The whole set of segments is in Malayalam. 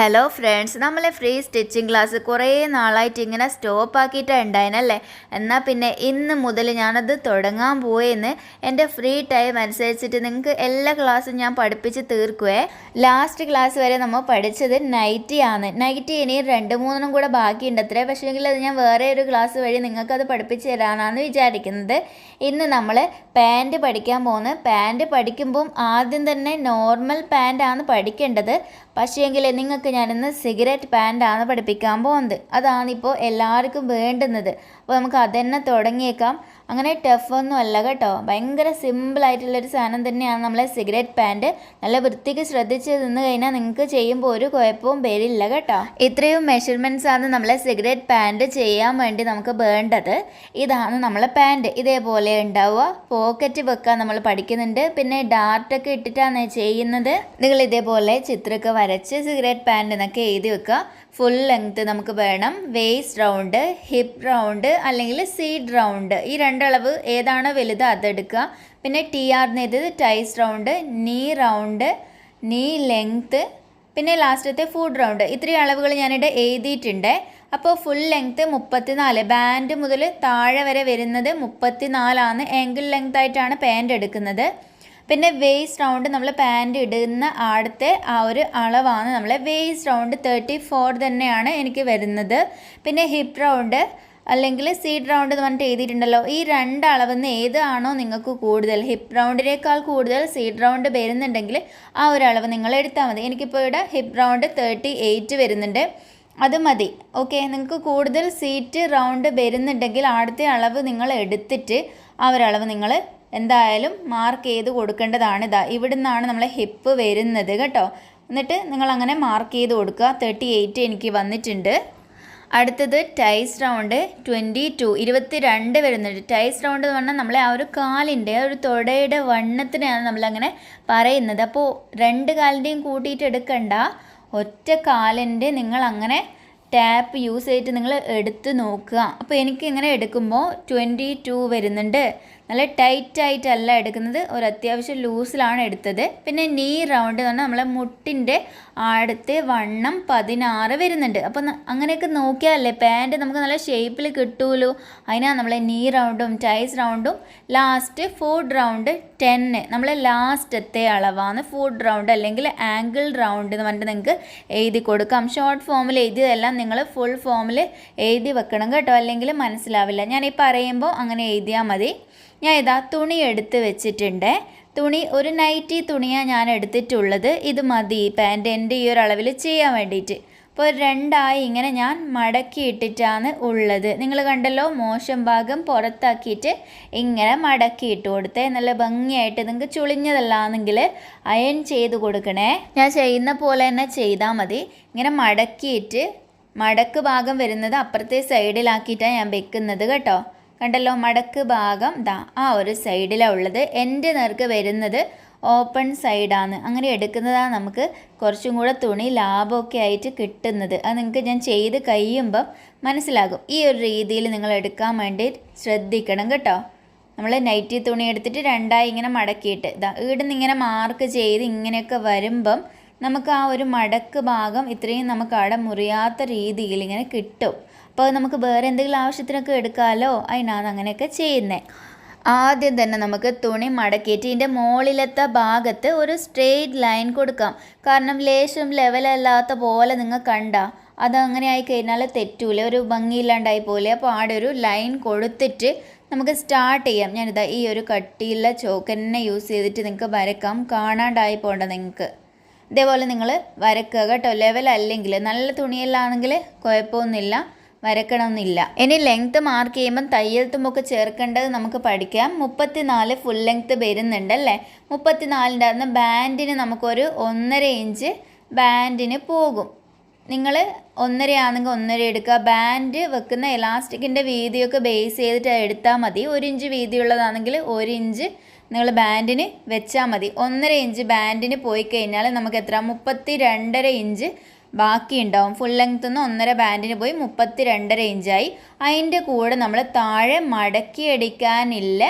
ഹലോ ഫ്രണ്ട്സ് നമ്മളെ ഫ്രീ സ്റ്റിച്ചിങ് ക്ലാസ് കുറേ നാളായിട്ട് ഇങ്ങനെ സ്റ്റോപ്പ് ആക്കിയിട്ടാണ് ഉണ്ടായിരുന്നല്ലേ എന്നാൽ പിന്നെ ഇന്ന് മുതൽ ഞാനത് തുടങ്ങാൻ പോയെന്ന് എന്റെ ഫ്രീ ടൈം അനുസരിച്ചിട്ട് നിങ്ങൾക്ക് എല്ലാ ക്ലാസ്സും ഞാൻ പഠിപ്പിച്ച് തീർക്കുവേ. ലാസ്റ്റ് ക്ലാസ് വരെ നമ്മൾ പഠിച്ചത് നൈറ്റി ആണ്. നൈറ്റി ഇനി രണ്ട് മൂന്നെണ്ണം കൂടെ ബാക്കിയുണ്ട് അത്രേ. പക്ഷേങ്കിൽ അത് ഞാൻ വേറെ ഒരു ക്ലാസ് വഴി നിങ്ങൾക്കത് പഠിപ്പിച്ച് തരാനാണ് വിചാരിക്കുന്നത്. ഇന്ന് നമ്മൾ പാന്റ് പഠിക്കാൻ പോകുന്നത്. പാന്റ് പഠിക്കുമ്പം ആദ്യം തന്നെ നോർമൽ പാന്റാണ് പഠിക്കേണ്ടത്. പക്ഷേ പക്ഷേങ്കിൽ നിങ്ങൾക്ക് ഞാനിന്ന് സിഗരറ്റ് പാന്റാണ് പഠിപ്പിക്കാൻ പോകുന്നത്. അതാണിപ്പോൾ എല്ലാവർക്കും വേണ്ടുന്നത്. അപ്പോൾ നമുക്ക് അതന്നെ തുടങ്ങിയേക്കാം. അങ്ങനെ ടഫൊന്നും അല്ല കേട്ടോ. ഭയങ്കര സിമ്പിളായിട്ടുള്ളൊരു സാധനം തന്നെയാണ് നമ്മളെ സിഗരറ്റ് പാന്റ് നല്ല വൃത്തിക്ക് ശ്രദ്ധിച്ച് നിന്ന് കഴിഞ്ഞാൽ നിങ്ങൾക്ക് ചെയ്യുമ്പോൾ ഒരു കുഴപ്പവും വരില്ല കേട്ടോ. ഇത്രയും മെഷർമെന്റ്സ് ആണ് നമ്മളെ സിഗരറ്റ് പാന്റ് ചെയ്യാൻ വേണ്ടി നമുക്ക് വേണ്ടത്. ഇതാണ് നമ്മളെ പാന്റ് ഇതേപോലെ ഉണ്ടാവുക. പോക്കറ്റ് വെക്കാൻ നമ്മൾ പഠിക്കുന്നുണ്ട്. പിന്നെ ഡാർട്ടൊക്കെ ഇട്ടിട്ടാണ് ചെയ്യുന്നത്. നിങ്ങൾ ഇതേപോലെ ചിത്രമൊക്കെ വരച്ച് സിഗരറ്റ് പാന്റ് എന്നൊക്കെ എഴുതി വെക്കുക. ഫുൾ ലെങ്ത്ത് നമുക്ക് വേണം. വേസ്റ്റ് റൗണ്ട് ഹിപ്പ് റൗണ്ട് അല്ലെങ്കിൽ സീഡ് റൗണ്ട് ഈ രണ്ടളവ് ഏതാണോ വലുത് അതെടുക്കുക പിന്നെ ടി ആർ ഇത് thighs round knee round knee length പിന്നെ ലാസ്റ്റത്തെ ഫുഡ് റൗണ്ട് ഇത്രയും അളവുകൾ ഞാനിവിടെ എഴുതിയിട്ടുണ്ട്. അപ്പോൾ ഫുൾ ലെങ്ത്ത് മുപ്പത്തിനാല്. ബാൻഡ് മുതൽ താഴെ വരെ വരുന്നത് മുപ്പത്തിനാലാണ്. ആംഗിൾ ലെങ്ത് ആയിട്ടാണ് പാന്റ് എടുക്കുന്നത്. പിന്നെ വേസ്റ്റ് റൗണ്ട് നമ്മൾ പാന്റ് ഇടുന്ന ആടത്തെ ആ ഒരു അളവാണ് നമ്മൾ വേസ്റ്റ് റൗണ്ട് തേർട്ടി ഫോർ തന്നെയാണ് എനിക്ക് വരുന്നത്. പിന്നെ ഹിപ്പ് റൗണ്ട് അല്ലെങ്കിൽ സീഡ് റൗണ്ട് എന്ന് പറഞ്ഞിട്ട് എഴുതിയിട്ടുണ്ടല്ലോ. ഈ രണ്ട് അളവെന്ന് ഏതാണോ നിങ്ങൾക്ക് കൂടുതൽ? ഹിപ്പ് റൗണ്ടിനേക്കാൾ കൂടുതൽ സീഡ് റൗണ്ട് വരുന്നുണ്ടെങ്കിൽ ആ ഒരു അളവ് നിങ്ങൾ എടുത്താൽ മതി. എനിക്കിപ്പോൾ ഇവിടെ ഹിപ്പ് റൗണ്ട് തേർട്ടി എയ്റ്റ് വരുന്നുണ്ട്. അത് മതി. ഓക്കെ നിങ്ങൾക്ക് കൂടുതൽ സീറ്റ് റൗണ്ട് വരുന്നുണ്ടെങ്കിൽ ആടത്തെ അളവ് നിങ്ങൾ എടുത്തിട്ട് ആ ഒരു അളവ് നിങ്ങൾ എന്തായാലും മാർക്ക് ചെയ്ത് കൊടുക്കേണ്ടതാണ്. ഇതാ ഇവിടെ നിന്നാണ് നമ്മളെ ഹിപ്പ് വരുന്നത് കേട്ടോ. എന്നിട്ട് നിങ്ങൾ അങ്ങനെ മാർക്ക് ചെയ്ത് കൊടുക്കുക. തേർട്ടി എയ്റ്റ് എനിക്ക് വന്നിട്ടുണ്ട്. അടുത്തത് ടൈസ് റൗണ്ട് ട്വന്റി ടു ഇരുപത്തി രണ്ട് വരുന്നുണ്ട്. ടൈസ് റൗണ്ട് എന്ന് പറഞ്ഞാൽ നമ്മളെ ആ ഒരു കാലിന്റെ ആ ഒരു തുടയുടെ വണ്ണത്തിനെയാണ് നമ്മളങ്ങനെ പറയുന്നത്. അപ്പോൾ രണ്ട് കാലിന്റെയും കൂട്ടിയിട്ട് എടുക്കണ്ട. ഒറ്റ കാലിന്റെ നിങ്ങൾ അങ്ങനെ ടാപ്പ് യൂസ് ചെയ്തിട്ട് നിങ്ങൾ എടുത്ത് നോക്കുക. അപ്പോൾ എനിക്ക് ഇങ്ങനെ എടുക്കുമ്പോൾ ട്വന്റി ടു വരുന്നുണ്ട്. നല്ല ടൈറ്റ് ആയിട്ടല്ല എടുക്കുന്നത്. ഒരു അത്യാവശ്യം ലൂസിലാണ് എടുത്തത്. പിന്നെ നീ റൗണ്ട് എന്ന് പറഞ്ഞാൽ നമ്മളെ മുട്ടിന്റെ അടുത്ത് വണ്ണം പതിനാറ് വരുന്നുണ്ട്. അപ്പം അങ്ങനെയൊക്കെ നോക്കിയാലല്ലേ പാന്റ് നമുക്ക് നല്ല ഷേപ്പിൽ കിട്ടുമല്ലോ അതിനാണ് നമ്മളെ നീ റൗണ്ടും ടൈസ് റൗണ്ടും ലാസ്റ്റ് ഫുഡ് റൗണ്ട് ടെന്ന് നമ്മളെ ലാസ്റ്റത്തെ അളവാണ് ഫുഡ് റൗണ്ട് അല്ലെങ്കിൽ ആംഗിൾ റൗണ്ട് എന്ന് പറഞ്ഞിട്ട് നിങ്ങൾക്ക് എഴുതി കൊടുക്കാം. ഷോർട്ട് ഫോമിൽ എഴുതിയതെല്ലാം നിങ്ങൾ ഫുൾ ഫോമിൽ എഴുതി വെക്കണം കേട്ടോ. അല്ലെങ്കിൽ മനസ്സിലാവില്ല. ഞാൻ ഈ പറയുമ്പോൾ അങ്ങനെ എഴുതിയാൽ മതി. ഞാൻ ഇതാ തുണി എടുത്ത് വെച്ചിട്ടുണ്ട്. തുണി ഒരു നൈറ്റി തുണിയാണ് ഞാൻ എടുത്തിട്ടുള്ളത്. ഇത് മതി പാന്റ് എന്റെ ഈ ഒരു അളവിൽ ചെയ്യാൻ വേണ്ടിയിട്ട് അപ്പോൾ രണ്ടായി ഇങ്ങനെ ഞാൻ മടക്കി ഇട്ടിട്ടാണ് ഉള്ളത്. നിങ്ങൾ കണ്ടല്ലോ മോശം ഭാഗം പുറത്താക്കിയിട്ട് ഇങ്ങനെ മടക്കി ഇട്ട് കൊടുത്തേ. നല്ല ഭംഗിയായിട്ട് നിങ്ങൾക്ക് ചുളിഞ്ഞതല്ലാന്നെങ്കിൽ അയൺ ചെയ്ത് കൊടുക്കണേ. ഞാൻ ചെയ്യുന്ന പോലെ തന്നെ ചെയ്താൽ മതി. ഇങ്ങനെ മടക്കിയിട്ട് മടക്ക് ഭാഗം വരുന്നത് അപ്പുറത്തെ സൈഡിലാക്കിയിട്ടാണ് ഞാൻ വെക്കുന്നത് കേട്ടോ. കണ്ടല്ലോ മടക്ക് ഭാഗം ദാ ആ ഒരു സൈഡിലാണ് ഉള്ളത്. എന്റെ നേർക്ക് വരുന്നത് ഓപ്പൺ സൈഡാണ് അങ്ങനെ എടുക്കുന്നതാണ് നമുക്ക് കുറച്ചും കൂടെ തുണി ലാഭമൊക്കെ ആയിട്ട് കിട്ടുന്നത്. അത് നിങ്ങൾക്ക് ഞാൻ ചെയ്ത് കഴിയുമ്പം മനസ്സിലാകും. ഈ ഒരു രീതിയിൽ നിങ്ങൾ എടുക്കാൻ വേണ്ടി ശ്രദ്ധിക്കണം കേട്ടോ. നമ്മൾ നൈറ്റി തുണി എടുത്തിട്ട് രണ്ടായി ഇങ്ങനെ മടക്കിയിട്ട് ഇതാ ഇവിടുന്ന് ഇങ്ങനെ മാർക്ക് ചെയ്ത് ഇങ്ങനെയൊക്കെ വരുമ്പം നമുക്ക് ആ ഒരു മടക്ക് ഭാഗം ഇത്രയും നമുക്ക് അവിടെ മുറിയാത്ത രീതിയിൽ ഇങ്ങനെ കിട്ടും. അപ്പോൾ നമുക്ക് വേറെ എന്തെങ്കിലും ആവശ്യത്തിനൊക്കെ എടുക്കാമല്ലോ അതിനാണ് അങ്ങനെയൊക്കെ ചെയ്യുന്നത് ആദ്യം തന്നെ നമുക്ക് തുണി മടക്കിയിട്ട് ഇതിന്റെ മുകളിലത്തെ ഭാഗത്ത് ഒരു സ്ട്രെയിറ്റ് ലൈൻ കൊടുക്കാം. കാരണം ലേശം ലെവലല്ലാത്ത പോലെ നിങ്ങൾ കണ്ട അത് അങ്ങനെ ആയി കഴിഞ്ഞാൽ തെറ്റൂലേ. ഒരു ഭംഗിയില്ലാണ്ടായി പോലെ. അപ്പോൾ ആടെ ഒരു ലൈൻ കൊടുത്തിട്ട് നമുക്ക് സ്റ്റാർട്ട് ചെയ്യാം. ഞാനിതാ ഈ ഒരു കട്ടിയുള്ള ചോക്ക് തന്നെ യൂസ് ചെയ്തിട്ട് നിങ്ങൾക്ക് വരക്കാം. കാണാണ്ടായി പോകണ്ട നിങ്ങൾക്ക്. ഇതേപോലെ നിങ്ങൾ വരക്കുക കേട്ടോ. ലെവൽ അല്ലെങ്കിൽ നല്ല തുണിയെല്ലാണെങ്കിൽ കുഴപ്പമൊന്നുമില്ല. വരക്കണമെന്നില്ല. ഇനി ലെങ്ത്ത് മാർക്ക് ചെയ്യുമ്പം തയ്യൽ തുമ്പൊക്കെ ചേർക്കേണ്ടത് നമുക്ക് പഠിക്കാം. മുപ്പത്തിനാല് ഫുൾ ലെങ്ത്ത് വരുന്നുണ്ട് അല്ലേ മുപ്പത്തിനാലിന്റെ ബാൻഡിന് നമുക്കൊരു ഒന്നര ഇഞ്ച് ബാൻഡിന് പോകും. നിങ്ങൾ ഒന്നര ആണെങ്കിൽ ഒന്നര എടുക്കുക. ബാൻഡ് വെക്കുന്ന എലാസ്റ്റിക്കിന്റെ വീതിയൊക്കെ ബേസ് ചെയ്തിട്ട് എടുത്താൽ മതി. ഒരു ഇഞ്ച് വീതിയുള്ളതാണെങ്കിൽ ഒരു ഇഞ്ച് നിങ്ങൾ ബാൻഡിന് വെച്ചാൽ മതി. ഒന്നര ഇഞ്ച് ബാൻഡിന് പോയി കഴിഞ്ഞാൽ നമുക്ക് എത്ര മുപ്പത്തി രണ്ടര ഇഞ്ച് ബാക്കി ഉണ്ടാവും ഫുൾ ലെങ്ത്ത് നിന്ന് ഒന്നര ബാൻഡിന് പോയി മുപ്പത്തി രണ്ടര ഇഞ്ചായി അതിന്റെ കൂടെ നമ്മൾ താഴെ മടക്കി അടിക്കാനില്ല.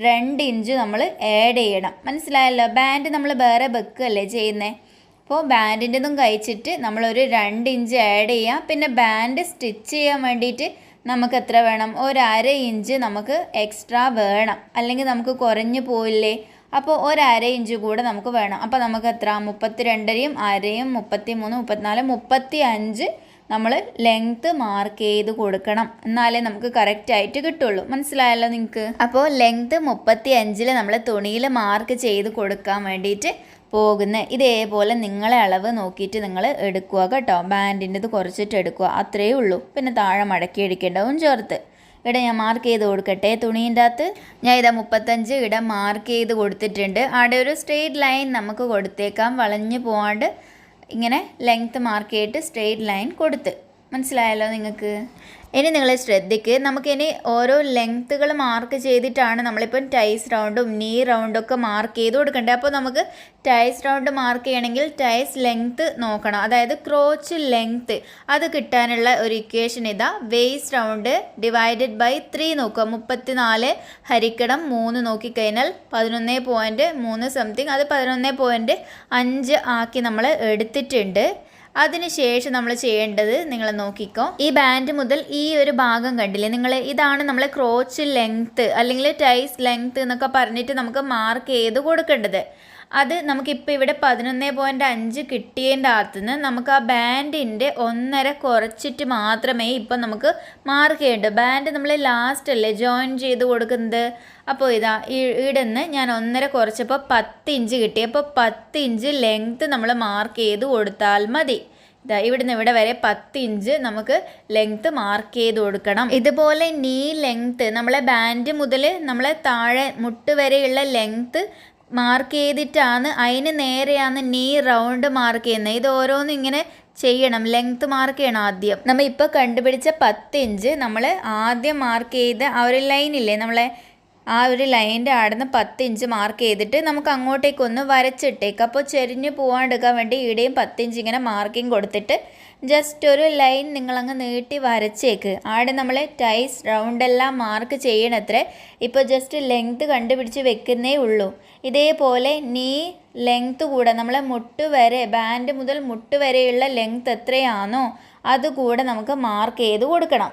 രണ്ട് ഇഞ്ച് നമ്മൾ ആഡ് ചെയ്യണം. മനസ്സിലായല്ലോ? ബാൻഡ് നമ്മൾ വേറെ വെക്കുകയല്ലേ ചെയ്യുന്നത് അപ്പോൾ ബാൻഡിന്റെതും കഴിച്ചിട്ട് നമ്മളൊരു രണ്ട് ഇഞ്ച് ആഡ് ചെയ്യാം. പിന്നെ ബാൻഡ് സ്റ്റിച്ച് ചെയ്യാൻ വേണ്ടിയിട്ട് നമുക്ക് എത്ര വേണം? ഒരു അര ഇഞ്ച് നമുക്ക് എക്സ്ട്രാ വേണം. അല്ലെങ്കിൽ നമുക്ക് കുറഞ്ഞു പോയില്ലേ? അപ്പോൾ ഒരു അര ഇഞ്ച് കൂടെ നമുക്ക് വേണം. അപ്പോൾ നമുക്ക് എത്ര? മുപ്പത്തി രണ്ടരയും അരയും മുപ്പത്തി മൂന്ന് മുപ്പത്തിനാല് മുപ്പത്തി അഞ്ച് നമ്മൾ ലെങ്ത്ത് മാർക്ക് ചെയ്ത് കൊടുക്കണം. എന്നാലേ നമുക്ക് കറക്റ്റ് ആയിട്ട് കിട്ടുള്ളൂ. മനസ്സിലായല്ലോ നിങ്ങൾക്ക് അപ്പോൾ ലെങ്ത്ത് മുപ്പത്തി അഞ്ചിൽ നമ്മൾ തുണിയിൽ മാർക്ക് ചെയ്ത് കൊടുക്കാൻ വേണ്ടിയിട്ട് പോകുന്ന. ഇതേപോലെ നിങ്ങളെ അളവ് നോക്കിയിട്ട് നിങ്ങൾ എടുക്കുക കേട്ടോ. ബാൻഡിന്റെത് കുറച്ചിട്ട് എടുക്കുക. അത്രയേ ഉള്ളൂ. പിന്നെ താഴെ മടക്കി അടിക്കേണ്ടതും ചേർത്ത്. ഇവിടെ ഞാൻ മാർക്ക് ചെയ്ത് കൊടുക്കട്ടെ. തുണീന്റെ അകത്ത് ഞാൻ ഇതാ മുപ്പത്തഞ്ച് ഇവിടെ മാർക്ക് ചെയ്ത് കൊടുത്തിട്ടുണ്ട്. അവിടെ ഒരു സ്ട്രെയിറ്റ് ലൈൻ നമുക്ക് കൊടുത്തേക്കാം. വളഞ്ഞു പോവാണ്ട് ഇങ്ങനെ ലെങ്ത്ത് മാർക്ക് ചെയ്തിട്ട് സ്ട്രെയിറ്റ് ലൈൻ കൊടുത്ത്. മനസ്സിലായല്ലോ നിങ്ങൾക്ക് ഇനി നിങ്ങൾ ശ്രദ്ധിക്ക്. നമുക്കിനി ഓരോ ലെങ്ത്തുകൾ മാർക്ക് ചെയ്തിട്ടാണ് നമ്മളിപ്പം ടൈസ് റൗണ്ടും നീ റൗണ്ടും ഒക്കെ മാർക്ക് ചെയ്ത് കൊടുക്കേണ്ടത് അപ്പോൾ നമുക്ക് ടൈസ് റൗണ്ട് മാർക്ക് ചെയ്യണമെങ്കിൽ ടൈസ് ലെങ്ത്ത് നോക്കണം. അതായത് ക്രോച്ച് ലെങ്ത്ത് അത് കിട്ടാനുള്ള ഒരു ഇക്വേഷൻ ഇതാ. Waist round divided by three നോക്കുക. മുപ്പത്തി നാല് ഹരിക്കണം മൂന്ന് നോക്കിക്കഴിഞ്ഞാൽ പതിനൊന്ന് പോയിന്റ് മൂന്ന് സംതിങ് അത് പതിനൊന്ന് പോയിന്റ് അഞ്ച് ആക്കി നമ്മൾ എടുത്തിട്ടുണ്ട്. അതിനുശേഷം നമ്മൾ ചെയ്യേണ്ടത് നിങ്ങൾ നോക്കിക്കോ. ഈ ബാൻഡ് മുതൽ ഈ ഒരു ഭാഗം കണ്ടില്ലേ? നിങ്ങൾ ഇതാണ് നമ്മൾ ക്രോച്ച് ലെങ്ത് അല്ലെങ്കിൽ ടൈസ് ലെങ്ത് എന്നൊക്കെ പറഞ്ഞിട്ട് നമുക്ക് മാർക്ക് ചെയ്ത് കൊടുക്കേണ്ടത്. അത് നമുക്കിപ്പോൾ ഇവിടെ പതിനൊന്ന് പോയിന്റ് അഞ്ച് കിട്ടിയതിന്റെ അകത്തുനിന്ന് നമുക്ക് ആ ബാൻഡിന്റെ ഒന്നര കുറച്ചിട്ട് മാത്രമേ ഇപ്പം നമുക്ക് മാർക്ക് ചെയ്യേണ്ടൂ. ബാൻഡ് നമ്മൾ ലാസ്റ്റ് അല്ലേ ജോയിൻ ചെയ്ത് കൊടുക്കുന്നത്? അപ്പോൾ ഇതാ ഇവിടെ നിന്ന് ഞാൻ ഒന്നര കുറച്ചപ്പോൾ പത്ത് ഇഞ്ച് കിട്ടി. അപ്പോൾ പത്ത് ഇഞ്ച് ലെങ്ത്ത് നമ്മൾ മാർക്ക് ചെയ്ത് കൊടുത്താൽ മതി. ഇതാ ഇവിടുന്ന് ഇവിടെ വരെ പത്ത് ഇഞ്ച് നമുക്ക് ലെങ്ത്ത് മാർക്ക് ചെയ്ത് കൊടുക്കണം. ഇതുപോലെ നീ ലെങ്ത്ത് നമ്മളെ ബാൻഡ് മുതൽ നമ്മളെ താഴെ മുട്ട് വരെയുള്ള ലെങ്ത്ത് മാർക്ക് ചെയ്തിട്ടാണ് അതിന് നേരെയാണ് നീ റൗണ്ട് മാർക്ക് ചെയ്യുന്നത്. ഇത് ഓരോന്നും ഇങ്ങനെ ചെയ്യണം. ലെങ്ത് മാർക്ക് ചെയ്യണം ആദ്യം. നമ്മൾ ഇപ്പോൾ കണ്ടുപിടിച്ച പത്ത് ഇഞ്ച് നമ്മൾ ആദ്യം മാർക്ക് ചെയ്ത ആ ഒരു ലൈനില്ലേ നമ്മളെ ആ ഒരു ലൈന്റെ ആടുന്ന് പത്ത് ഇഞ്ച് മാർക്ക് ചെയ്തിട്ട് നമുക്ക് അങ്ങോട്ടേക്കൊന്ന് വരച്ചിട്ടേക്ക്. അപ്പോൾ ചെരിഞ്ഞ് പോകാണ്ടിരിക്കാൻ വേണ്ടി ഇവിടെയും പത്ത് ഇഞ്ച് ഇങ്ങനെ മാർക്കിംഗ് കൊടുത്തിട്ട് ജസ്റ്റ് ഒരു ലൈൻ നിങ്ങളങ്ങ് നീട്ടി വരച്ചേക്ക്. ആടെ നമ്മൾ ടൈസ് റൗണ്ടെല്ലാം മാർക്ക് ചെയ്യണത്രേ. ഇപ്പോൾ ജസ്റ്റ് ലെങ്ത്ത് കണ്ടുപിടിച്ച് വെക്കുന്നേ ഉള്ളൂ. ഇതേപോലെ നീ ലെങ്ത്ത് കൂടെ നമ്മളെ മുട്ട് വരെ ബാൻഡ് മുതൽ മുട്ട് വരെയുള്ള ലെങ്ത്ത് എത്രയാണോ അതുകൂടെ നമുക്ക് മാർക്ക് ചെയ്ത് കൊടുക്കണം.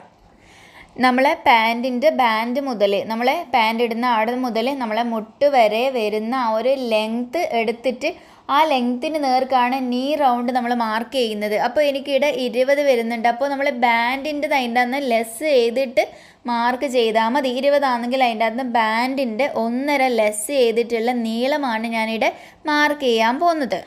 നമ്മളെ പാന്റിന്റെ ബാൻഡ് മുതൽ നമ്മളെ പാന്റ് ഇടുന്ന അവിടെ മുതൽ നമ്മളെ മുട്ട് വരെ വരുന്ന ആ ഒരു ലെങ്ത്ത് എടുത്തിട്ട് ആ ലെങ്ത്തിന് നേർക്കാണ് നീ റൗണ്ട് നമ്മൾ മാർക്ക് ചെയ്യുന്നത്. അപ്പോൾ എനിക്കിവിടെ ഇരുപത് വരുന്നുണ്ട്. അപ്പോൾ നമ്മൾ ബാൻഡിന്റെ അതിന്റെ അന്ന് ലെസ് ചെയ്തിട്ട് മാർക്ക് ചെയ്താൽ മതി. ഇരുപതാണെങ്കിൽ അതിന്റെ അകത്ത് ബാൻഡിന്റെ ഒന്നര ലെസ് ചെയ്തിട്ടുള്ള നീളമാണ് ഞാനിവിടെ മാർക്ക് ചെയ്യാൻ പോകുന്നത്.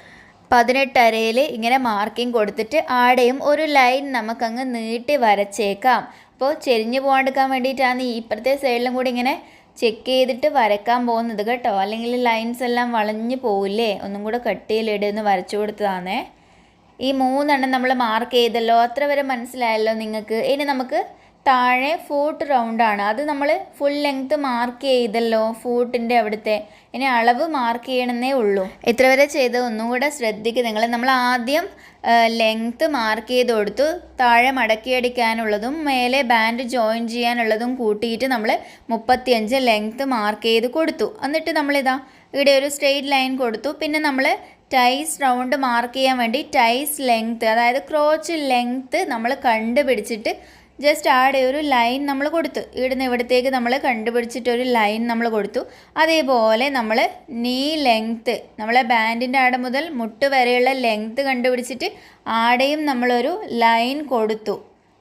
പതിനെട്ടരയിൽ ഇങ്ങനെ മാർക്കിംഗ് കൊടുത്തിട്ട് ആടെയും ഒരു ലൈൻ നമുക്കങ്ങ് നീട്ടി വരച്ചേക്കാം. അപ്പോൾ ചെരിഞ്ഞു പോകാണ്ടിരിക്കാൻ വേണ്ടിയിട്ടാണ് ഈ ഇപ്പുറത്തെ സൈഡിലും കൂടി ഇങ്ങനെ ചെക്ക് ചെയ്തിട്ട് വരക്കാൻ പോകുന്നത് കേട്ടോ. അല്ലെങ്കിൽ ലൈൻസ് എല്ലാം വളഞ്ഞു പോവില്ലേ? ഒന്നും കൂടെ കട്ടിയിലിടുന്ന് വരച്ചു കൊടുത്തതാണേ ഈ മൂന്നെണ്ണം നമ്മൾ മാർക്ക് ചെയ്തല്ലോ. അത്ര വരെ മനസ്സിലായല്ലോ നിങ്ങൾക്ക്. ഇനി നമുക്ക് താഴെ ഫൂട്ട് റൗണ്ടാണ് അത് നമ്മൾ ഫുൾ ലെങ്ത്ത് മാർക്ക് ചെയ്തല്ലോ ഫൂട്ടിന്റെ അവിടുത്തെ. ഇനി അളവ് മാർക്ക് ചെയ്യണമെന്നേ ഉള്ളൂ. ഇത്ര വരെ ചെയ്ത് ഒന്നും കൂടെ ശ്രദ്ധിക്കുക നിങ്ങൾ നമ്മൾ ആദ്യം ലെങ്ത്ത് മാർക്ക് ചെയ്ത് കൊടുത്തു താഴെ മടക്കി മടക്കിയടിക്കാനുള്ളതും മേലെ ബാൻഡ് ജോയിൻ ചെയ്യാനുള്ളതും കൂട്ടിയിട്ട് നമ്മൾ മുപ്പത്തിയഞ്ച് ലെങ്ത്ത് മാർക്ക് ചെയ്ത് കൊടുത്തു. എന്നിട്ട് നമ്മളിതാ ഇവിടെ ഒരു സ്ട്രെയിറ്റ് ലൈൻ കൊടുത്തു. പിന്നെ നമ്മൾ ടൈസ് റൗണ്ട് മാർക്ക് ചെയ്യാൻ വേണ്ടി ടൈസ് ലെങ്ത്ത് അതായത് ക്രോച്ച് ലെങ്ത്ത് നമ്മൾ കണ്ടുപിടിച്ചിട്ട് ജസ്റ്റ് ആടെ ഒരു ലൈൻ നമ്മൾ കൊടുത്തു. ഇവിടുന്ന് ഇവിടത്തേക്ക് നമ്മൾ കണ്ടുപിടിച്ചിട്ടൊരു ലൈൻ നമ്മൾ കൊടുത്തു. അതേപോലെ നമ്മൾ നീ ലെങ്ത്ത് നമ്മളെ ബാൻഡിന്റെ ആടെ മുതൽ മുട്ട് വരെയുള്ള ലെങ്ത്ത് കണ്ടുപിടിച്ചിട്ട് ആടെയും നമ്മളൊരു ലൈൻ കൊടുത്തു.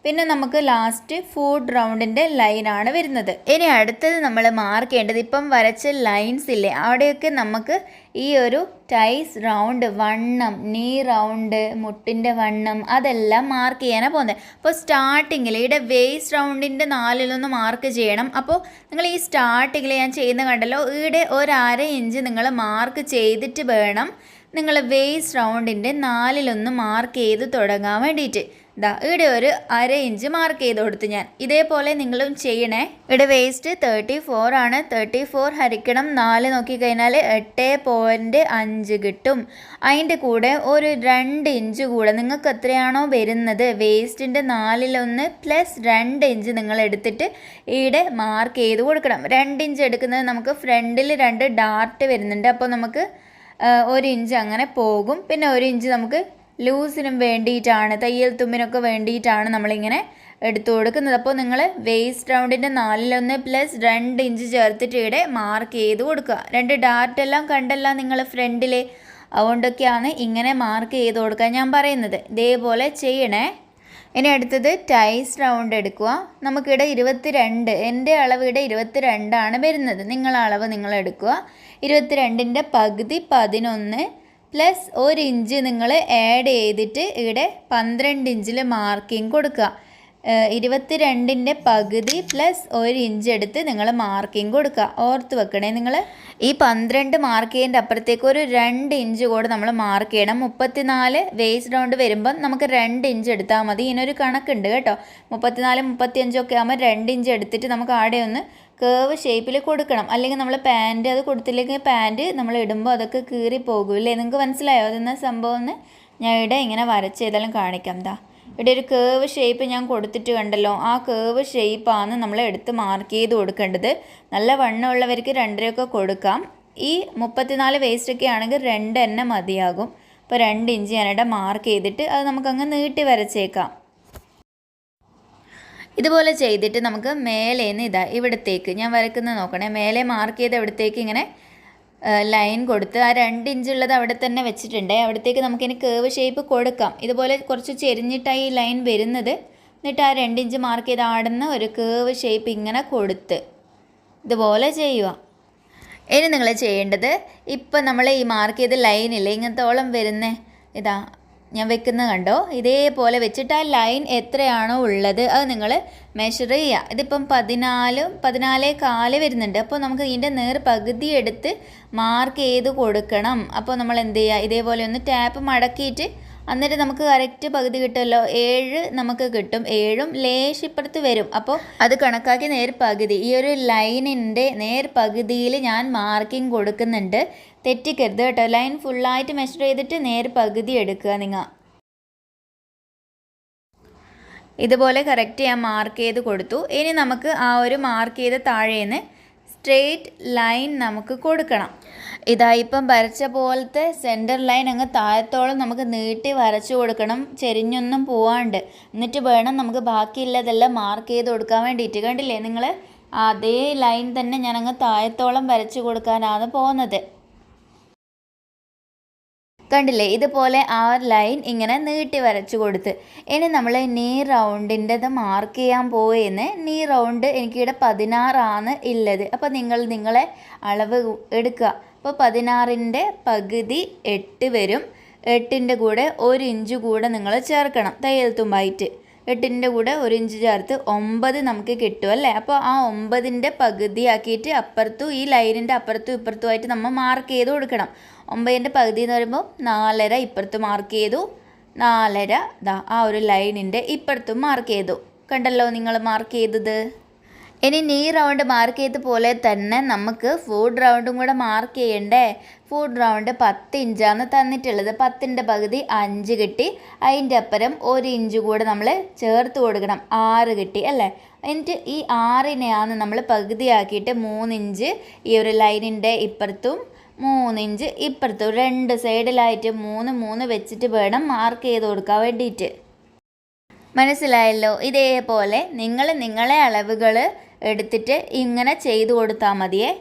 പിന്നെ നമുക്ക് ലാസ്റ്റ് ഫുഡ് റൗണ്ടിന്റെ ലൈനാണ് വരുന്നത്. ഇനി അടുത്തത് നമ്മൾ മാർക്ക് ചെയ്യേണ്ടത്. ഇപ്പം വരച്ച ലൈൻസ് ഇല്ലേ അവിടെയൊക്കെ നമുക്ക് ഈ ഒരു ടൈസ് റൗണ്ട് വണ്ണം നീ റൗണ്ട് മുട്ടിന്റെ വണ്ണം അതെല്ലാം മാർക്ക് ചെയ്യാനാണ് പോകുന്നത് അപ്പോൾ സ്റ്റാർട്ടിങ്ങിൽ ഇവിടെ വേസ്റ്റ് റൗണ്ടിന്റെ നാലിലൊന്ന് മാർക്ക് ചെയ്യണം. അപ്പോൾ നിങ്ങൾ ഈ സ്റ്റാർട്ടിങ്ങിൽ ഞാൻ ചെയ്യുന്ന കണ്ടല്ലോ ഇവിടെ ഒരര ഇഞ്ച് നിങ്ങൾ മാർക്ക് ചെയ്തിട്ട് വേണം നിങ്ങൾ വേസ്റ്റ് റൗണ്ടിന്റെ നാലിലൊന്ന് മാർക്ക് ചെയ്ത് തുടങ്ങാൻ വേണ്ടിയിട്ട് ദാ ഇവിടെ ഒരു അര ഇഞ്ച് മാർക്ക് ചെയ്ത് കൊടുത്തു ഞാൻ. ഇതേപോലെ നിങ്ങളും ചെയ്യണേ. ഇവിടെ വേസ്റ്റ് തേർട്ടി ഫോർ ആണ്. തേർട്ടി ഫോർ ഹരിക്കണം നാല് നോക്കിക്കഴിഞ്ഞാൽ എട്ട് പോയിന്റ് അഞ്ച് കിട്ടും. അതിന്റെ കൂടെ ഒരു രണ്ട് ഇഞ്ച് കൂടെ നിങ്ങൾക്ക് എത്രയാണോ വരുന്നത്? വേസ്റ്റിന്റെ നാലിലൊന്ന് പ്ലസ് രണ്ട് ഇഞ്ച് നിങ്ങൾ എടുത്തിട്ട് ഇവിടെ മാർക്ക് ചെയ്ത് കൊടുക്കണം. രണ്ട് ഇഞ്ച് എടുക്കുന്നത് നമുക്ക് ഫ്രണ്ടിൽ രണ്ട് ഡാർട്ട് വരുന്നുണ്ട്. അപ്പോൾ നമുക്ക് ഒരു ഇഞ്ച് അങ്ങനെ പോകും. പിന്നെ ഒരു ഇഞ്ച് നമുക്ക് ലൂസിനും വേണ്ടിയിട്ടാണ് തയ്യൽ തുമ്പിനൊക്കെ വേണ്ടിയിട്ടാണ് നമ്മളിങ്ങനെ എടുത്തു കൊടുക്കുന്നത്. അപ്പോൾ നിങ്ങൾ വേസ്റ്റ് റൗണ്ടിന്റെ നാലിലൊന്ന് പ്ലസ് രണ്ട് ഇഞ്ച് ചേർത്തിട്ട് ഇവിടെ മാർക്ക് ചെയ്ത് കൊടുക്കുക. രണ്ട് ഡാർട്ട് എല്ലാം കണ്ടല്ല നിങ്ങൾ ഫ്രണ്ടിൽ അതുകൊണ്ടൊക്കെയാണ് ഇങ്ങനെ മാർക്ക് ചെയ്ത് കൊടുക്കുക. ഞാൻ പറയുന്നത് ഇതേപോലെ ചെയ്യണേ. ഇനി അടുത്തത് ടൈസ് റൗണ്ട് എടുക്കുക. നമുക്കിവിടെ ഇരുപത്തി രണ്ട് എന്റെ അളവ് ഇവിടെ ഇരുപത്തി രണ്ടാണ് വരുന്നത്. നിങ്ങളെ അളവ് നിങ്ങൾ എടുക്കുക. ഇരുപത്തി രണ്ടിന്റെ പകുതി പതിനൊന്ന് പ്ലസ് ഒരു ഇഞ്ച് നിങ്ങൾ ആഡ് ചെയ്തിട്ട് ഇവിടെ പന്ത്രണ്ട് ഇഞ്ചിൽ മാർക്കിംഗ് കൊടുക്കുക. ഇരുപത്തി രണ്ടിന്റെ പകുതി പ്ലസ് ഒരു ഇഞ്ച് എടുത്ത് നിങ്ങൾ മാർക്കിംഗ് കൊടുക്കുക. ഓർത്ത് വെക്കണേ നിങ്ങൾ ഈ പന്ത്രണ്ട് മാർക്ക് ചെയ്യേണ്ട അപ്പുറത്തേക്ക് ഒരു രണ്ട് ഇഞ്ച് കൂടെ നമ്മൾ മാർക്ക് ചെയ്യണം. മുപ്പത്തിനാല് വേസ്റ്റ് റൗണ്ട് വരുമ്പം നമുക്ക് രണ്ട് ഇഞ്ച് എടുത്താൽ മതി. ഇതിനൊരു കണക്കുണ്ട് കേട്ടോ. മുപ്പത്തിനാല് മുപ്പത്തിയഞ്ചും ഒക്കെ ആകുമ്പോൾ രണ്ട് ഇഞ്ച് എടുത്തിട്ട് നമുക്ക് ആടെ ഒന്ന് കേവ് ഷേപ്പിൽ കൊടുക്കണം. അല്ലെങ്കിൽ നമ്മൾ പാന്റ് അത് കൊടുത്തില്ലെങ്കിൽ പാന്റ് നമ്മൾ ഇടുമ്പോൾ അതൊക്കെ കീറി പോകൂല്ലേ നിങ്ങൾക്ക് മനസ്സിലായോ? അതെന്ന സംഭവം എന്ന്? ഞാൻ ഇവിടെ ഇങ്ങനെ വരച്ച് കാണിക്കാം ദാ. ഇവിടെ ഒരു കേവ് ഷേപ്പ് ഞാൻ കൊടുത്തിട്ട് കണ്ടല്ലോ. ആ കേവ് ഷേപ്പാണ് നമ്മൾ എടുത്ത് മാർക്ക് ചെയ്ത് കൊടുക്കേണ്ടത്. നല്ല വണ്ണമുള്ളവർക്ക് രണ്ടരയൊക്കെ കൊടുക്കാം. ഈ മുപ്പത്തിനാല് വേസ്റ്റൊക്കെ ആണെങ്കിൽ രണ്ട് എണ്ണ മതിയാകും. അപ്പോൾ രണ്ട് ഇഞ്ച് ഞാനിവിടെ മാർക്ക് ചെയ്തിട്ട് അത് നമുക്കങ്ങ് നീട്ടി വരച്ചേക്കാം. ഇതുപോലെ ചെയ്തിട്ട് നമുക്ക് മേലേന്ന് ഇതാ ഇവിടത്തേക്ക് ഞാൻ വരക്കുന്നത് നോക്കണേ. മേലെ മാർക്ക് ചെയ്ത് ഇവിടത്തേക്ക് ഇങ്ങനെ ലൈൻ കൊടുത്ത് ആ രണ്ട് ഇഞ്ചുള്ളത് അവിടെ തന്നെ വെച്ചിട്ടുണ്ട്. അവിടത്തേക്ക് നമുക്കിനി കേവ് ഷേപ്പ് കൊടുക്കാം. ഇതുപോലെ കുറച്ച് ചെരിഞ്ഞിട്ടാണ് ഈ ലൈൻ വരുന്നത്. എന്നിട്ട് ആ രണ്ട് ഇഞ്ച് മാർക്ക് ചെയ്ത് ആടുന്ന ഒരു കേവ് ഷേപ്പ് ഇങ്ങനെ കൊടുത്ത് ഇതുപോലെ ചെയ്യുക. ഇനി നിങ്ങൾ ചെയ്യേണ്ടത് ഇപ്പം നമ്മൾ ഈ മാർക്ക് ചെയ്ത ലൈനില്ലേ ഇങ്ങനത്തോളം വരുന്നേ. ഇതാ ഞാൻ വെക്കുന്നത് കണ്ടോ? ഇതേപോലെ വെച്ചിട്ട് ആ ലൈൻ എത്രയാണോ ഉള്ളത് അത് നിങ്ങൾ മെഷർ ചെയ്യുക ഇതിപ്പം പതിനാലും പതിനാലേ കാൽ വരുന്നുണ്ട്. അപ്പോൾ നമുക്ക് ഇതിന്റെ നേർ പകുതി എടുത്ത് മാർക്ക് ചെയ്ത് കൊടുക്കണം. അപ്പോൾ നമ്മൾ എന്ത് ചെയ്യുക ഇതേപോലെ ഒന്ന് ടാപ്പ് മടക്കിയിട്ട് എന്നിട്ട് നമുക്ക് കറക്റ്റ് പകുതി കിട്ടുമല്ലോ. ഏഴ് നമുക്ക് കിട്ടും. ഏഴും ലേശ് ഇപ്പുറത്ത് വരും. അപ്പോൾ അത് കണക്കാക്കി നേർ പകുതി. ഈ ഒരു ലൈനിന്റെ നേർ പകുതിയിൽ ഞാൻ മാർക്കിംഗ് കൊടുക്കുന്നുണ്ട്. തെറ്റിക്കരുത് കേട്ടോ. ലൈൻ ഫുള്ളായിട്ട് മെഷർ ചെയ്തിട്ട് നേർ പകുതി എടുക്കുക നിങ്ങൾ. ഇതുപോലെ കറക്റ്റ് ഞാൻ മാർക്ക് ചെയ്ത് കൊടുത്തു. ഇനി നമുക്ക് ആ ഒരു മാർക്ക് ചെയ്ത താഴേന്ന് സ്ട്രെയിറ്റ് ലൈൻ നമുക്ക് കൊടുക്കണം. ഇതാ ഇപ്പം വരച്ച പോലത്തെ സെന്റർ ലൈൻ അങ്ങ് താഴത്തോളം നമുക്ക് നീട്ടി വരച്ചു കൊടുക്കണം. ചെരിഞ്ഞൊന്നും പോവാണ്ട്. എന്നിട്ട് വേണം നമുക്ക് ബാക്കിയുള്ളതെല്ലാം മാർക്ക് ചെയ്ത് കൊടുക്കാൻ വേണ്ടിയിട്ട്. കണ്ടില്ലേ നിങ്ങൾ അതേ ലൈൻ തന്നെ ഞാൻ അങ്ങ് താഴത്തോളം വരച്ചു കൊടുക്കാനാണ് പോകുന്നത്. കണ്ടില്ലേ? ഇതുപോലെ ആ ലൈൻ ഇങ്ങനെ നീട്ടി വരച്ചു കൊടുത്ത്. ഇനി നമ്മൾ നീ റൗണ്ടിന്റെത് മാർക്ക് ചെയ്യാൻ പോയെന്ന് നീ റൗണ്ട് എനിക്കിവിടെ പതിനാറാണ് ഉള്ളത് അപ്പോൾ നിങ്ങൾ നിങ്ങളെ അളവ് എടുക്കുക. അപ്പോൾ പതിനാറിന്റെ പകുതി എട്ട് വരും. എട്ടിന്റെ കൂടെ ഒരു ഇഞ്ച് കൂടെ നിങ്ങൾ ചേർക്കണം. തയ്യൽ തുമ്പായിട്ട് എട്ടിന്റെ കൂടെ ഒരു ഇഞ്ച് ചേർത്ത് ഒമ്പത് നമുക്ക് കിട്ടും അല്ലേ? അപ്പോൾ ആ ഒമ്പതിന്റെ പകുതി ആക്കിയിട്ട് അപ്പുറത്തും ഈ ലൈനിന്റെ അപ്പുറത്തും ഇപ്പുറത്തുമായിട്ട് നമ്മൾ മാർക്ക് ചെയ്ത് കൊടുക്കണം. ഒമ്പതിന്റെ പകുതി എന്ന് പറയുമ്പോൾ നാലര ഇപ്പുറത്ത് മാർക്ക് ചെയ്തു. നാലര ദാ ആ ഒരു ലൈനിന്റെ ഇപ്പുറത്തും മാർക്ക് ചെയ്തു. കണ്ടല്ലോ നിങ്ങൾ മാർക്ക് ചെയ്തത്? ഇനി നീ റൗണ്ട് മാർക്ക് ചെയ്ത പോലെ തന്നെ നമുക്ക് ഫുഡ് റൗണ്ടും കൂടെ മാർക്ക് ചെയ്യണ്ടേ? ഫുഡ് റൗണ്ട് പത്ത് ഇഞ്ചാണ് തന്നിട്ടുള്ളത്. പത്തിന്റെ പകുതി അഞ്ച് കിട്ടി. അതിന്റെ അപ്പുറം ഒരു ഇഞ്ച് കൂടെ നമ്മൾ ചേർത്ത് കൊടുക്കണം. ആറ് കിട്ടി അല്ലേ? എന്നിട്ട് ഈ ആറിനെയാണ് നമ്മൾ പകുതിയാക്കിയിട്ട് മൂന്നിഞ്ച് ഈ ഒരു ലൈനിന്റെ ഇപ്പുറത്തും മൂന്നിഞ്ച് ഇപ്പുറത്തും രണ്ട് സൈഡിലായിട്ട് മൂന്ന് മൂന്ന് വെച്ചിട്ട് വേണം മാർക്ക് ചെയ്ത് കൊടുക്കാൻ വേണ്ടിയിട്ട്. മനസ്സിലായല്ലോ? ഇതേപോലെ നിങ്ങൾ നിങ്ങളെ അളവുകൾ എടുത്തിട്ട് ഇങ്ങനെ ചെയ്തു കൊടുത്താൽ മതിയേ.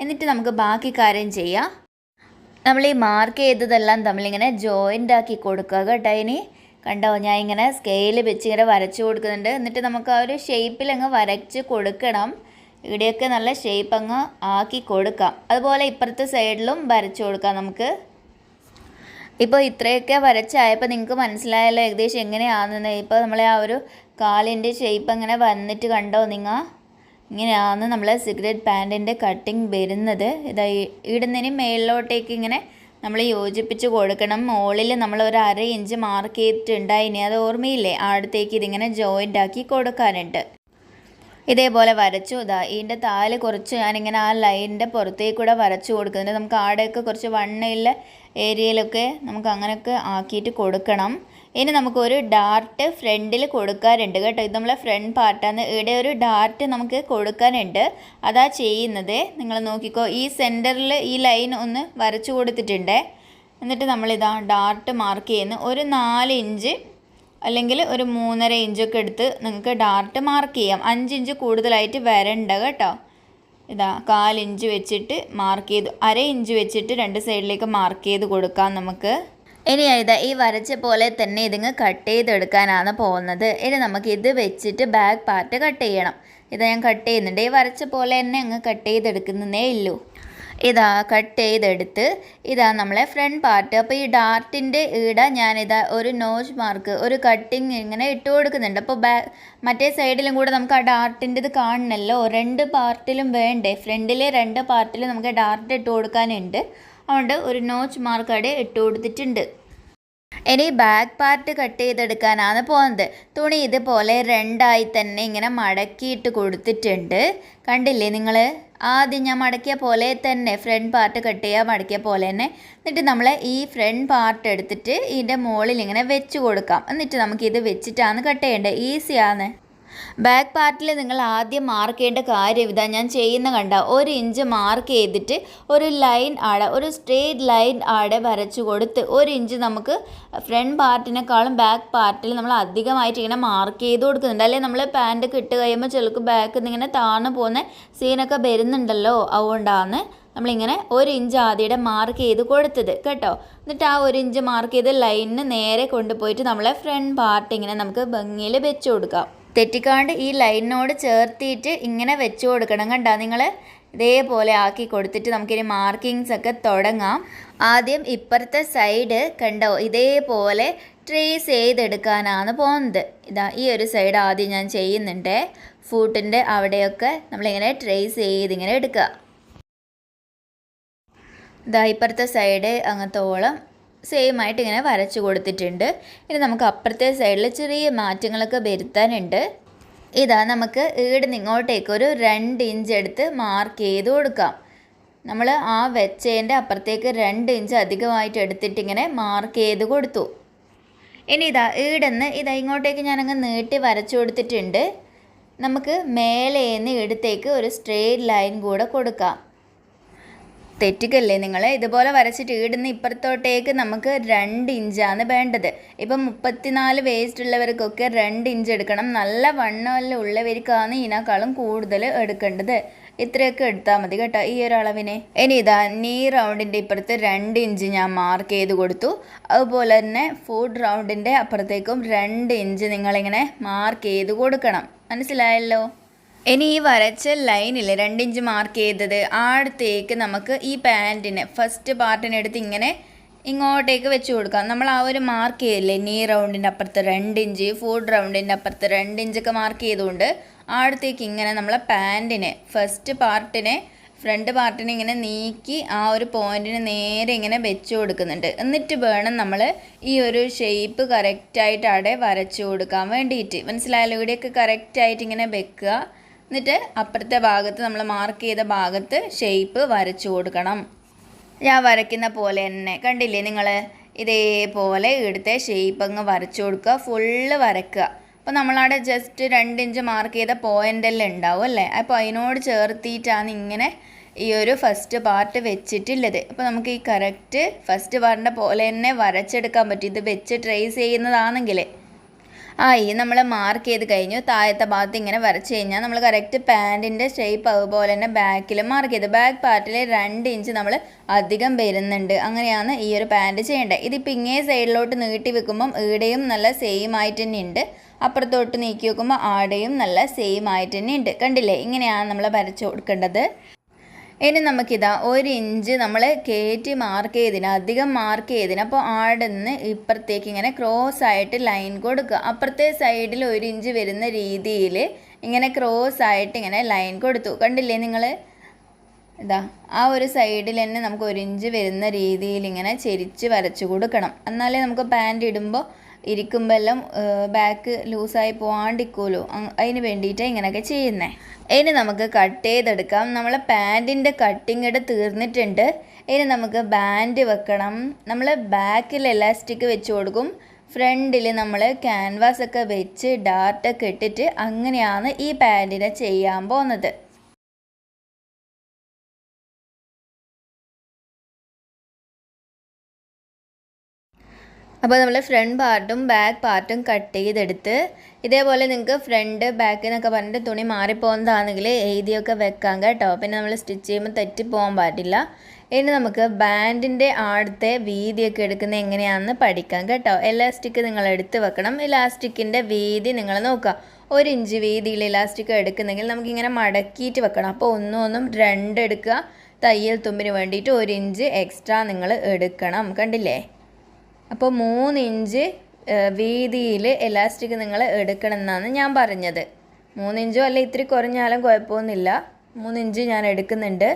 എന്നിട്ട് നമുക്ക് ബാക്കി കാര്യം ചെയ്യാം. നമ്മൾ ഈ മാർക്ക് ചെയ്തതെല്ലാം തമ്മിലിങ്ങനെ ജോയിന്റ് ആക്കി കൊടുക്കുക കേട്ടോ ഇനി. കണ്ടോ ഞാൻ ഇങ്ങനെ സ്കെയിൽ വെച്ച് ഇങ്ങനെ വരച്ചു കൊടുക്കുന്നുണ്ട്. എന്നിട്ട് നമുക്ക് ആ ഒരു ഷേപ്പിൽ അങ്ങ് വരച്ച് കൊടുക്കണം. ഇവിടെയൊക്കെ നല്ല ഷേപ്പ് അങ്ങ് ആക്കി കൊടുക്കാം. അതുപോലെ ഇപ്പുറത്തെ സൈഡിലും വരച്ചു കൊടുക്കാം നമുക്ക്. ഇപ്പോൾ ഇത്രയൊക്കെ വരച്ചായപ്പോൾ നിങ്ങൾക്ക് മനസ്സിലായല്ലോ ഏകദേശം എങ്ങനെയാണെന്ന്. ഇപ്പോൾ നമ്മളെ ആ ഒരു കാലിന്റെ ഷേപ്പ് അങ്ങനെ വന്നിട്ട് കണ്ടോ നിങ്ങൾ? ഇങ്ങനെയാണ് നമ്മൾ സിഗരറ്റ് പാന്റിന്റെ കട്ടിങ് വരുന്നത്. ഇതാ ഇടുന്നതിന് മേളിലോട്ടേക്ക് ഇങ്ങനെ നമ്മൾ യോജിപ്പിച്ച് കൊടുക്കണം. മുകളിൽ നമ്മൾ ഒരു അര ഇഞ്ച് മാർക്ക് ചെയ്തിട്ടുണ്ടായിനി അത് ഓർമ്മയില്ലേ? അടുത്തേക്ക് ഇതിങ്ങനെ ജോയിന്റ് ആക്കി കൊടുക്കാനുണ്ട്. ഇതേപോലെ വരച്ചു. ഇതാ ഇതിന്റെ താൽ കുറച്ച് ഞാനിങ്ങനെ ആ ലൈനിന്റെ പുറത്തേക്ക് കൂടെ വരച്ചു കൊടുക്കുന്നുണ്ട്. നമുക്ക് ആടെയൊക്കെ കുറച്ച് വണ്ണയുള്ള ഏരിയയിലൊക്കെ നമുക്ക് അങ്ങനെയൊക്കെ ആക്കിയിട്ട് കൊടുക്കണം. ഇനി നമുക്കൊരു ഡാർട്ട് ഫ്രണ്ടിൽ കൊടുക്കാറുണ്ട് കേട്ടോ. ഇത് നമ്മളെ ഫ്രണ്ട് പാർട്ടാണ് ഇവിടെ ഒരു ഡാർട്ട് നമുക്ക് കൊടുക്കാനുണ്ട്. അതാ ചെയ്യുന്നത്. നിങ്ങൾ നോക്കിക്കോ ഈ സെന്ററിൽ ഈ ലൈൻ ഒന്ന് വരച്ചു കൊടുത്തിട്ടുണ്ട്. എന്നിട്ട് നമ്മളിതാ ഡാർട്ട് മാർക്ക് ചെയ്യുന്നു. ഒരു നാല് ഇഞ്ച് അല്ലെങ്കിൽ ഒരു മൂന്നര ഇഞ്ചൊക്കെ എടുത്ത് നിങ്ങൾക്ക് ഡാർട്ട് മാർക്ക് ചെയ്യാം. അഞ്ച് ഇഞ്ച് കൂടുതലായിട്ട് വരണ്ട കേട്ടോ. ഇതാ കാലിഞ്ച് വെച്ചിട്ട് മാർക്ക് ചെയ്ത്. അര ഇഞ്ച് വെച്ചിട്ട് രണ്ട് സൈഡിലേക്ക് മാർക്ക് ചെയ്ത് കൊടുക്കാം നമുക്ക്. ഇനി ഇതാ ഈ വരച്ച പോലെ തന്നെ ഇതിങ്ങ് കട്ട് ചെയ്തെടുക്കാനാണ് പോകുന്നത്. ഇനി നമുക്ക് ഇത് വെച്ചിട്ട് ബാക്ക് പാർട്ട് കട്ട് ചെയ്യണം. ഇതാ ഞാൻ കട്ട് ചെയ്യുന്നുണ്ട്. ഈ വരച്ച പോലെ തന്നെ അങ്ങ് കട്ട് ചെയ്തെടുക്കുന്നതേ ഉള്ളൂ ഇതാ കട്ട് ചെയ്തെടുത്ത് ഇതാ നമ്മളെ ഫ്രണ്ട് പാർട്ട് അപ്പോൾ ഈ ഡാർട്ടിന്റെ ഈട ഞാനിതാ ഒരു നോസ് മാർക്ക് ഒരു കട്ടിങ് ഇങ്ങനെ ഇട്ട് കൊടുക്കുന്നുണ്ട്. അപ്പോൾ ബാ മറ്റേ സൈഡിലും കൂടെ നമുക്ക് ആ ഡാർട്ടിന്റെ ഇത് കാണണമല്ലോ രണ്ട് പാർട്ടിലും വേണ്ടേ? ഫ്രണ്ടിലെ രണ്ട് പാർട്ടിലും നമുക്ക് ഡാർട്ട് ഇട്ട് കൊടുക്കാനുണ്ട്. അതുകൊണ്ട് ഒരു നോച്ച് മാർക്ക് അവിടെ ഇട്ട് കൊടുത്തിട്ടുണ്ട്. ഇനി ബാക്ക് പാർട്ട് കട്ട് ചെയ്തെടുക്കാനാണ് പോകുന്നത് തുണി ഇതുപോലെ രണ്ടായി തന്നെ ഇങ്ങനെ മടക്കിയിട്ട് കൊടുത്തിട്ടുണ്ട്. കണ്ടില്ലേ നിങ്ങൾ ആദ്യം ഞാൻ മടക്കിയ പോലെ തന്നെ ഫ്രണ്ട് പാർട്ട് കട്ട് ചെയ്യാൻ മടക്കിയ പോലെ തന്നെ എന്നിട്ട് നമ്മൾ ഈ ഫ്രണ്ട് പാർട്ട് എടുത്തിട്ട് ഇതിന്റെ മുകളിൽ ഇങ്ങനെ വെച്ച് കൊടുക്കാം. എന്നിട്ട് നമുക്കിത് വെച്ചിട്ടാണ് കട്ട് ചെയ്യേണ്ടത്. ഈസിയാണ് ബാക്ക് പാർട്ടിൽ നിങ്ങൾ ആദ്യം മാർക്ക് ചെയ്യേണ്ട കാര്യം ഇതാ ഞാൻ ചെയ്യുന്ന കണ്ട ഒരു ഇഞ്ച് മാർക്ക് ചെയ്തിട്ട് ഒരു ലൈൻ ആടെ ഒരു സ്ട്രേറ്റ് ലൈൻ ആടെ വരച്ചു കൊടുത്ത് ഒരു ഇഞ്ച് നമുക്ക് ഫ്രണ്ട് പാർട്ടിനേക്കാളും ബാക്ക് പാർട്ടിൽ നമ്മൾ അധികമായിട്ട് ഇങ്ങനെ മാർക്ക് ചെയ്ത് കൊടുക്കുന്നുണ്ട്. അല്ലെങ്കിൽ നമ്മൾ പാന്റ് ഇട്ട് കഴിയുമ്പോൾ ചിലക്ക് ബാക്കിൽ നിന്ന് ഇങ്ങനെ താണു പോകുന്ന സീനൊക്കെ വരുന്നുണ്ടല്ലോ അതുകൊണ്ടാണ് നമ്മളിങ്ങനെ ഒരു ഇഞ്ച് ആദ്യയുടെ മാർക്ക് ചെയ്ത് കൊടുത്തത് കേട്ടോ. എന്നിട്ട് ആ ഒരു ഇഞ്ച് മാർക്ക് ചെയ്ത് ലൈനിന് നേരെ കൊണ്ടുപോയിട്ട് നമ്മളെ ഫ്രണ്ട് പാർട്ട് ഇങ്ങനെ നമുക്ക് ഭംഗിയിൽ വെച്ച് കൊടുക്കാം. തെറ്റിക്കാണ്ട് ഈ ലൈനിനോട് ചേർത്തിയിട്ട് ഇങ്ങനെ വെച്ച് കൊടുക്കണം കണ്ടോ. നിങ്ങൾ ഇതേപോലെ ആക്കി കൊടുത്തിട്ട് നമുക്കിനി മാർക്കിങ്സ് ഒക്കെ തുടങ്ങാം. ആദ്യം ഇപ്പുറത്തെ സൈഡ് കണ്ടോ? ഇതേപോലെ ട്രേസ് ചെയ്തെടുക്കാനാണ് പോകുന്നത്. ഇതാ ഈ ഒരു സൈഡ് ആദ്യം ഞാൻ ചെയ്യുന്നുണ്ട്. ഫൂട്ടിന്റെ അവിടെയൊക്കെ നമ്മളിങ്ങനെ ട്രേസ് ചെയ്തിങ്ങനെ എടുക്കുക. ഇതാ ഇപ്പുറത്തെ സൈഡ് അങ്ങത്തോളം സെയിം ആയിട്ട് ഇങ്ങനെ വരച്ചു കൊടുത്തിട്ടുണ്ട്. ഇനി നമുക്ക് അപ്പുറത്തെ സൈഡിൽ ചെറിയ മാറ്റങ്ങളൊക്കെ വരുത്താനുണ്ട്. ഇതാ നമുക്ക് ഈട് ഇങ്ങോട്ടേക്ക് ഒരു രണ്ട് ഇഞ്ച് എടുത്ത് മാർക്ക് ചെയ്ത് കൊടുക്കാം. നമ്മൾ ആ വെച്ചതിന്റെ അപ്പുറത്തേക്ക് രണ്ട് ഇഞ്ച് അധികമായിട്ട് എടുത്തിട്ട് ഇങ്ങനെ മാർക്ക് ചെയ്ത് കൊടുത്തു. ഇനി ഇതാ ഈടെന്ന് ഇതാ ഇങ്ങോട്ടേക്ക് ഞാനങ്ങ് നീട്ടി വരച്ചു കൊടുത്തിട്ടുണ്ട്. നമുക്ക് മേലേന്ന് ഇടത്തേക്ക് ഒരു സ്ട്രെയിറ്റ് ലൈൻ കൂടെ കൊടുക്കാം. തെറ്റിക്കല്ലേ നിങ്ങൾ ഇതുപോലെ വരച്ചിട്ട് ഇടുന്ന ഇപ്പുറത്തോട്ടേക്ക് നമുക്ക് രണ്ട് ഇഞ്ചാണ് വേണ്ടത്. ഇപ്പം മുപ്പത്തിനാല് വേസ്റ്റ് ഉള്ളവർക്കൊക്കെ രണ്ട് ഇഞ്ച് എടുക്കണം. നല്ല വണ്ണമല്ല ഉള്ളവർക്കാണ് ഇതിനേക്കാളും കൂടുതൽ എടുക്കേണ്ടത്. ഇത്രയൊക്കെ എടുത്താൽ മതി കേട്ടോ ഈ ഒരു അളവിനെ. ഇനി ഇതാ നീ റൗണ്ടിന്റെ ഇപ്പുറത്ത് രണ്ട് ഇഞ്ച് ഞാൻ മാർക്ക് ചെയ്ത് കൊടുത്തു. അതുപോലെ തന്നെ ഫുഡ് റൗണ്ടിന്റെ അപ്പുറത്തേക്കും രണ്ട് ഇഞ്ച് നിങ്ങളിങ്ങനെ മാർക്ക് ചെയ്ത് കൊടുക്കണം. മനസ്സിലായല്ലോ? ഇനി ഈ വരച്ച ലൈനിൽ രണ്ടിഞ്ച് മാർക്ക് ചെയ്തത് ആടത്തേക്ക് നമുക്ക് ഈ പാന്റിനെ ഫസ്റ്റ് പാർട്ടിനെടുത്ത് ഇങ്ങനെ ഇങ്ങോട്ടേക്ക് വെച്ച് കൊടുക്കാം. നമ്മൾ ആ ഒരു മാർക്ക് ചെയ്യില്ലേ? നീ റൗണ്ടിന്റെ അപ്പുറത്ത് രണ്ട് ഇഞ്ച് ഫുഡ് റൗണ്ടിന്റെ അപ്പുറത്ത് രണ്ട് ഇഞ്ചൊക്കെ മാർക്ക് ചെയ്തുകൊണ്ട് ആടത്തേക്ക് ഇങ്ങനെ നമ്മളെ പാന്റിനെ ഫസ്റ്റ് പാർട്ടിനെ ഫ്രണ്ട് പാർട്ടിനെ ഇങ്ങനെ നീക്കി ആ ഒരു പോയിന്റിന് നേരെ ഇങ്ങനെ വെച്ച് കൊടുക്കുന്നുണ്ട്. എന്നിട്ട് വേണം നമ്മൾ ഈ ഒരു ഷേപ്പ് കറക്റ്റായിട്ട് അവിടെ വരച്ചു കൊടുക്കാൻ വേണ്ടിയിട്ട്. മനസ്സിലായാലും ഇവിടെയൊക്കെ കറക്റ്റായിട്ട് ഇങ്ങനെ വെക്കുക. എന്നിട്ട് അപ്പുറത്തെ ഭാഗത്ത് നമ്മൾ മാർക്ക് ചെയ്ത ഭാഗത്ത് ഷേപ്പ് വരച്ചു കൊടുക്കണം. ഞാൻ വരയ്ക്കുന്ന പോലെ തന്നെ. കണ്ടില്ലേ നിങ്ങൾ ഇതേപോലെ ഇവിടുത്തെ ഷേപ്പ് അങ്ങ് വരച്ചു കൊടുക്കുക. ഫുള്ള് വരയ്ക്കുക. അപ്പോൾ നമ്മളവിടെ ജസ്റ്റ് രണ്ട് ഇഞ്ച് മാർക്ക് ചെയ്ത പോയിന്റെല്ലാം ഉണ്ടാവും അല്ലേ? അപ്പോൾ അതിനോട് ചേർത്തിയിട്ടാണ് ഇങ്ങനെ ഈ ഒരു ഫസ്റ്റ് പാർട്ട് വെച്ചിട്ടുള്ളത്. അപ്പോൾ നമുക്ക് ഈ കറക്റ്റ് ഫസ്റ്റ് പാർട്ടിന്റെ പോലെ തന്നെ വരച്ചെടുക്കാൻ പറ്റും. ഇത് വെച്ച് ട്രേസ് ചെയ്യുന്നതാണെങ്കിൽ ആ ഈ നമ്മൾ മാർക്ക് ചെയ്ത് കഴിഞ്ഞു. താഴത്തെ ഭാഗത്ത് ഇങ്ങനെ വരച്ച് കഴിഞ്ഞാൽ നമ്മൾ കറക്റ്റ് പാന്റിന്റെ ഷേപ്പ് അതുപോലെ തന്നെ ബാക്കിലും മാർക്ക് ചെയ്ത്. ബാക്ക് പാർട്ടിൽ രണ്ട് ഇഞ്ച് നമ്മൾ അധികം വരുന്നുണ്ട്. അങ്ങനെയാണ് ഈ ഒരു പാന്റ് ചെയ്യേണ്ടത്. ഇതിപ്പോൾ ഇങ്ങേ സൈഡിലോട്ട് നീട്ടി വെക്കുമ്പം ഈടെയും നല്ല സെയിം ആയിട്ട് തന്നെ ഉണ്ട്. അപ്പുറത്തോട്ട് നീക്കി വെക്കുമ്പോൾ ആടെയും നല്ല സെയിം ആയിട്ട് തന്നെ ഉണ്ട്. കണ്ടില്ലേ? ഇങ്ങനെയാണ് നമ്മൾ വരച്ച് കൊടുക്കേണ്ടത്. ഇനി നമുക്കിതാ ഒരു ഇഞ്ച് നമ്മൾ കയറ്റി മാർക്ക് ചെയ്തിന് അധികം മാർക്ക് ചെയ്തിന്. അപ്പോൾ ആടെ നിന്ന് ഇപ്പുറത്തേക്ക് ഇങ്ങനെ ക്രോസ് ആയിട്ട് ലൈൻ കൊടുക്കുക. അപ്പുറത്തെ സൈഡിൽ ഒരു ഇഞ്ച് വരുന്ന രീതിയിൽ ഇങ്ങനെ ക്രോസ് ആയിട്ട് ഇങ്ങനെ ലൈൻ കൊടുത്തു. കണ്ടില്ലേ നിങ്ങൾ ഇതാ ആ ഒരു സൈഡിൽ തന്നെ നമുക്ക് ഒരു ഇഞ്ച് വരുന്ന രീതിയിൽ ഇങ്ങനെ ചെരിച്ച് വരച്ചു കൊടുക്കണം. എന്നാലേ നമുക്ക് പാന്റ് ഇടുമ്പോൾ ഇരിക്കുമ്പോൾ എല്ലാം ബാക്ക് ലൂസായി പോകാണ്ടിരിക്കുമല്ലോ അതിന് വേണ്ടിയിട്ട് ഇങ്ങനെയൊക്കെ ചെയ്യുന്നത് ഇനി നമുക്ക് കട്ട് ചെയ്തെടുക്കാം. നമ്മളെ പാന്റിന്റെ കട്ടിങ് ഇവിടെ തീർന്നിട്ടുണ്ട്. ഇനി നമുക്ക് ബാൻഡ് വെക്കണം. നമ്മൾ ബാക്കിൽ എലാസ്റ്റിക് വെച്ച് കൊടുക്കും. ഫ്രണ്ടിൽ നമ്മൾ ക്യാൻവാസ് ഒക്കെ വെച്ച് ഡാർട്ടൊക്കെ ഇട്ടിട്ട് അങ്ങനെയാണ് ഈ പാന്റിനെ ചെയ്യാൻ പോകുന്നത് അപ്പോൾ നമ്മൾ ഫ്രണ്ട് പാർട്ടും ബാക്ക് പാർട്ടും കട്ട് ചെയ്തെടുത്ത് ഇതേപോലെ നിങ്ങൾക്ക് ഫ്രണ്ട് ബാക്ക് എന്നൊക്കെ പറഞ്ഞിട്ട് തുണി മാറിപ്പോകുന്നതാണെങ്കിൽ എഴുതിയൊക്കെ വെക്കാൻ കേട്ടോ. പിന്നെ നമ്മൾ സ്റ്റിച്ച് ചെയ്യുമ്പോൾ തെറ്റി പോകാൻ പാടില്ല. ഇനി നമുക്ക് ബാൻഡിന്റെ ആടത്തെ വീതിയൊക്കെ എടുക്കുന്നത് എങ്ങനെയാണെന്ന് പഠിക്കാം കേട്ടോ. ഇലാസ്റ്റിക് നിങ്ങൾ എടുത്ത് വെക്കണം. ഇലാസ്റ്റിക്കിന്റെ വീതി നിങ്ങൾ നോക്കുക. ഒരു ഇഞ്ച് വീതിയിൽ ഇലാസ്റ്റിക് എടുക്കുന്നെങ്കിൽ നമുക്കിങ്ങനെ മടക്കിയിട്ട് വെക്കണം. അപ്പോൾ ഒന്നും ഒന്നും രണ്ടെടുക്കുക തയ്യൽ തുമ്പിന് വേണ്ടിയിട്ട് ഒരു ഇഞ്ച് എക്സ്ട്രാ നിങ്ങൾ എടുക്കണം. കണ്ടില്ലേ? അപ്പോൾ മൂന്ന് ഇഞ്ച് വീതിയിൽ എലാസ്റ്റിക് നിങ്ങൾ എടുക്കണം എന്നാണ് ഞാൻ പറഞ്ഞത്. മൂന്ന് ഇഞ്ചോ അല്ല ഇത്തിരി കുറഞ്ഞാലും കുഴപ്പമൊന്നുമില്ല. മൂന്ന് ഇഞ്ച് ഞാൻ എടുക്കുന്നുണ്ട്.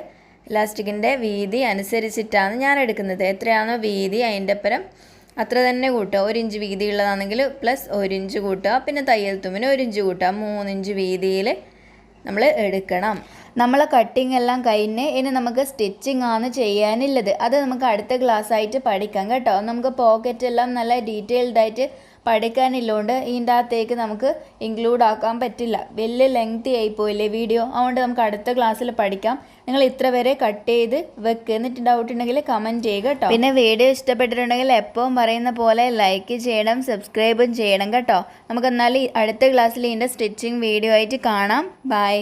ഇലാസ്റ്റിക്കിന്റെ വീതി അനുസരിച്ചിട്ടാണ് ഞാൻ എടുക്കുന്നത്. എത്രയാണോ വീതി അതിന്റെ അപ്പുറം അത്ര തന്നെ കൂട്ടുക. ഒരു ഇഞ്ച് വീതി ഉള്ളതാണെങ്കിൽ പ്ലസ് ഒരു ഇഞ്ച് കൂട്ടുക. പിന്നെ തയ്യൽ തുമ്പിന് ഒരു ഇഞ്ച് കൂട്ടുക. മൂന്നിഞ്ച് വീതിയിൽ നമ്മൾ എടുക്കണം. നമ്മളെ കട്ടിങ് എല്ലാം കഴിഞ്ഞ് ഇനി നമുക്ക് സ്റ്റിച്ചിങ് ആണ് ചെയ്യാനുള്ളത്. അത് നമുക്ക് അടുത്ത ക്ലാസ് ആയിട്ട് പഠിക്കാം കേട്ടോ. നമുക്ക് പോക്കറ്റ് എല്ലാം നല്ല ഡീറ്റെയിൽഡ് ആയിട്ട് പഠിക്കാനില്ലോണ്ട് ഇതിന്റെ അകത്തേക്ക് നമുക്ക് ഇൻക്ലൂഡ് ആക്കാൻ പറ്റില്ല. വലിയ ലെങ്തി ആയിപ്പോയില്ലേ വീഡിയോ അതുകൊണ്ട് നമുക്ക് അടുത്ത ക്ലാസ്സിൽ പഠിക്കാം. നിങ്ങൾ ഇത്ര വരെ കട്ട് ചെയ്ത് വെക്ക്. എന്നിട്ട് ഡൗട്ട് ഉണ്ടെങ്കിൽ കമന്റ് ചെയ്യുക കേട്ടോ. പിന്നെ വീഡിയോ ഇഷ്ടപ്പെട്ടിട്ടുണ്ടെങ്കിൽ എപ്പോഴും പറയുന്ന പോലെ ലൈക്ക് ചെയ്യണം സബ്സ്ക്രൈബും ചെയ്യണം കേട്ടോ. നമുക്ക് എന്നാൽ അടുത്ത ക്ലാസ്സിൽ ഇതിന്റെ സ്റ്റിച്ചിങ് വീഡിയോ ആയിട്ട് കാണാം. ബൈ